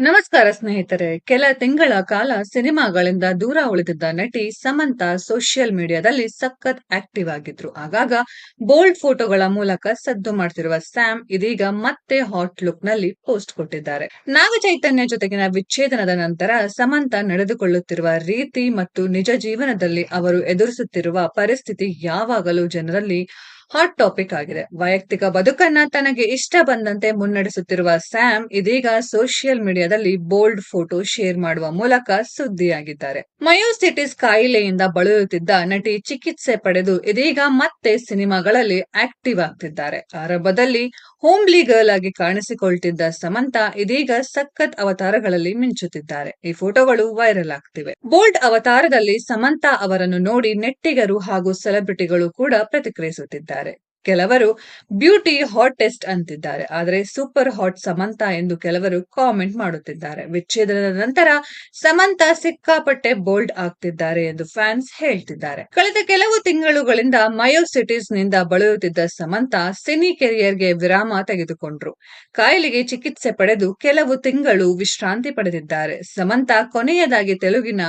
ನಮಸ್ಕಾರ ಸ್ನೇಹಿತರೆ. ಕೆಲ ತಿಂಗಳ ಕಾಲ ಸಿನಿಮಾಗಳಿಂದ ದೂರ ಉಳಿದಿದ್ದ ನಟಿ ಸಮಂತಾ ಸೋಷಿಯಲ್ ಮೀಡಿಯಾದಲ್ಲಿ ಸಖತ್ ಆಕ್ಟಿವ್ ಆಗಿದ್ರು. ಆಗಾಗ ಬೋಲ್ಡ್ ಫೋಟೋಗಳ ಮೂಲಕ ಸದ್ದು ಮಾಡ್ತಿರುವ ಸ್ಯಾಮ್ ಇದೀಗ ಮತ್ತೆ ಹಾಟ್ ಲುಕ್ನಲ್ಲಿ ಪೋಸ್ಟ್ ಕೊಟ್ಟಿದ್ದಾರೆ. ನಾಗ ಚೈತನ್ಯ ಜೊತೆಗಿನ ವಿಚ್ಛೇದನದ ನಂತರ ಸಮಂತಾ ನಡೆದುಕೊಳ್ಳುತ್ತಿರುವ ರೀತಿ ಮತ್ತು ನಿಜ ಜೀವನದಲ್ಲಿ ಅವರು ಎದುರಿಸುತ್ತಿರುವ ಪರಿಸ್ಥಿತಿ ಯಾವಾಗಲೂ ಜನರಲ್ಲಿ ಹಾಟ್ ಟಾಪಿಕ್ ಆಗಿದೆ. ವೈಯಕ್ತಿಕ ಬದುಕನ್ನ ತನಗೆ ಇಷ್ಟ ಬಂದಂತೆ ಮುನ್ನಡೆಸುತ್ತಿರುವ ಸ್ಯಾಮ್ ಇದೀಗ ಸೋಷಿಯಲ್ ಮೀಡಿಯಾದಲ್ಲಿ ಬೋಲ್ಡ್ ಫೋಟೋ ಶೇರ್ ಮಾಡುವ ಮೂಲಕ ಸುದ್ದಿಯಾಗಿದ್ದಾರೆ. ಮಯೋಸಿಟಿಸ್ ಕಾಯಿಲೆಯಿಂದ ಬಳಲುತ್ತಿದ್ದ ನಟಿ ಚಿಕಿತ್ಸೆ ಪಡೆದು ಇದೀಗ ಮತ್ತೆ ಸಿನಿಮಾಗಳಲ್ಲಿ ಆಕ್ಟಿವ್ ಆಗ್ತಿದ್ದಾರೆ. ಆರಂಭದಲ್ಲಿ ಹೋಮ್ಲಿ ಗರ್ಲ್ ಆಗಿ ಕಾಣಿಸಿಕೊಳ್ತಿದ್ದ ಸಮಂತ ಇದೀಗ ಸಖತ್ ಅವತಾರಗಳಲ್ಲಿ ಮಿಂಚುತ್ತಿದ್ದಾರೆ. ಈ ಫೋಟೋಗಳು ವೈರಲ್ ಆಗ್ತಿವೆ. ಬೋಲ್ಡ್ ಅವತಾರದಲ್ಲಿ ಸಮಂತ ಅವರನ್ನು ನೋಡಿ ನೆಟ್ಟಿಗರು ಹಾಗೂ ಸೆಲೆಬ್ರಿಟಿಗಳು ಕೂಡ ಪ್ರತಿಕ್ರಿಯಿಸುತ್ತಿದ್ದಾರೆ. ಕೆಲವರು ಬ್ಯೂಟಿ ಹಾಟ್ ಟೆಸ್ಟ್ ಅಂತಿದ್ದಾರೆ. ಆದರೆ ಸೂಪರ್ ಹಾಟ್ ಸಮಂತ ಎಂದು ಕೆಲವರು ಕಾಮೆಂಟ್ ಮಾಡುತ್ತಿದ್ದಾರೆ. ವಿಚ್ಛೇದನದ ನಂತರ ಸಮಂತ ಸಿಕ್ಕಾಪಟ್ಟೆ ಬೋಲ್ಡ್ ಆಗ್ತಿದ್ದಾರೆ ಎಂದು ಫ್ಯಾನ್ಸ್ ಹೇಳ್ತಿದ್ದಾರೆ. ಕಳೆದ ಕೆಲವು ತಿಂಗಳುಗಳಿಂದ ಮಯೋಸಿಟಿಸ್ನಿಂದ ಬಳಲುತ್ತಿದ್ದ ಸಮಂತ ಸಿನಿ ಕೆರಿಯರ್ಗೆ ವಿರಾಮ ತೆಗೆದುಕೊಂಡ್ರು. ಕಾಯಿಲೆಗೆ ಚಿಕಿತ್ಸೆ ಪಡೆದು ಕೆಲವು ತಿಂಗಳು ವಿಶ್ರಾಂತಿ ಪಡೆದಿದ್ದಾರೆ. ಸಮಂತ ಕೊನೆಯದಾಗಿ ತೆಲುಗಿನ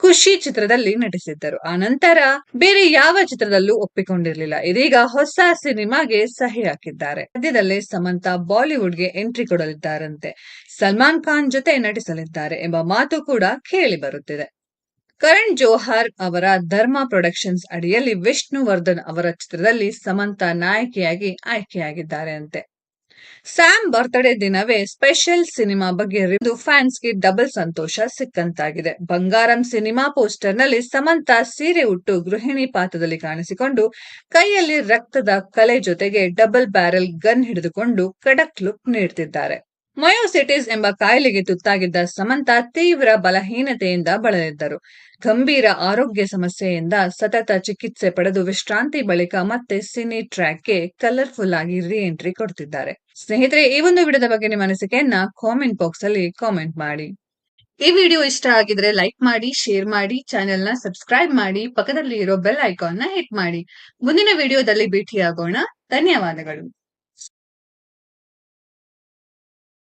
ಖುಷಿ ಚಿತ್ರದಲ್ಲಿ ನಟಿಸಿದ್ದರು. ಆ ನಂತರ ಬೇರೆ ಯಾವ ಚಿತ್ರದಲ್ಲೂ ಒಪ್ಪಿಕೊಂಡಿರಲಿಲ್ಲ. ಇದೀಗ ಹೊಸ ಸಿನಿಮಾಗೆ ಸಹಿ ಹಾಕಿದ್ದಾರೆ. ಸದ್ಯದಲ್ಲೇ ಸಮಂತಾ ಬಾಲಿವುಡ್ಗೆ ಎಂಟ್ರಿ ಕೊಡಲಿದ್ದಾರಂತೆ. ಸಲ್ಮಾನ್ ಖಾನ್ ಜೊತೆ ನಟಿಸಲಿದ್ದಾರೆ ಎಂಬ ಮಾತು ಕೂಡ ಕೇಳಿ ಬರುತ್ತಿದೆ. ಕರಣ್ ಜೋಹರ್ ಅವರ ಧರ್ಮ ಪ್ರೊಡಕ್ಷನ್ಸ್ ಅಡಿಯಲ್ಲಿ ವಿಷ್ಣುವರ್ಧನ್ ಅವರ ಚಿತ್ರದಲ್ಲಿ ಸಮಂತಾ ನಾಯಕಿಯಾಗಿ ಆಯ್ಕೆಯಾಗಿದ್ದಾರೆ ಅಂತೆ ಸ್ಯಾಮ್ ಬರ್ತ್ಡೇ ದಿನವೇ ಸ್ಪೆಷಲ್ ಸಿನಿಮಾ ಬಗ್ಗೆ ಫ್ಯಾನ್ಸ್ಗೆ ಡಬಲ್ ಸಂತೋಷ ಸಿಕ್ಕಂತಾಗಿದೆ. ಬಂಗಾರಂ ಸಿನಿಮಾ ಪೋಸ್ಟರ್ನಲ್ಲಿ ಸಮಂತಾ ಸೀರೆ ಉಟ್ಟು ಗೃಹಿಣಿ ಪಾತ್ರದಲ್ಲಿ ಕಾಣಿಸಿಕೊಂಡು ಕೈಯಲ್ಲಿ ರಕ್ತದ ಕಲೆ ಜೊತೆಗೆ ಡಬಲ್ ಬ್ಯಾರೆಲ್ ಗನ್ ಹಿಡಿದುಕೊಂಡು ಕಡಕ್ ಲುಕ್ ನೀಡುತ್ತಿದ್ದಾರೆ ಮಯೋಸಿಟಿಸ್ ಎಂಬ ಕಾಯಿಲೆಗೆ ತುತ್ತಾಗಿದ್ದ ಸಮಂತ ತೀವ್ರ ಬಲಹೀನತೆಯಿಂದ ಬಳಲಿದ್ದರು. ಗಂಭೀರ ಆರೋಗ್ಯ ಸಮಸ್ಯೆಯಿಂದ ಸತತ ಚಿಕಿತ್ಸೆ ಪಡೆದು ವಿಶ್ರಾಂತಿ ಬಳಿಕ ಮತ್ತೆ ಸಿನಿ ಟ್ರ್ಯಾಕ್ಗೆ ಕಲರ್ಫುಲ್ ಆಗಿ ರಿ ಎಂಟ್ರಿ ಕೊಡ್ತಿದ್ದಾರೆ. ಸ್ನೇಹಿತರೆ, ಈ ಒಂದು ವಿಡಿಯೋದ ಬಗ್ಗೆ ನಿಮ್ಮ ಅನಿಸಿಕೆಯನ್ನ ಕಾಮೆಂಟ್ ಬಾಕ್ಸ್ ಅಲ್ಲಿ ಕಾಮೆಂಟ್ ಮಾಡಿ. ಈ ವಿಡಿಯೋ ಇಷ್ಟ ಆಗಿದ್ರೆ ಲೈಕ್ ಮಾಡಿ, ಶೇರ್ ಮಾಡಿ ಚಾನೆಲ್ನ ಸಬ್ಸ್ಕ್ರೈಬ್ ಮಾಡಿ ಪಕ್ಕದಲ್ಲಿ ಇರೋ ಬೆಲ್ ಐಕಾನ್ನ ಹಿಟ್ ಮಾಡಿ. ಮುಂದಿನ ವಿಡಿಯೋದಲ್ಲಿ ಭೇಟಿಯಾಗೋಣ. ಧನ್ಯವಾದಗಳು.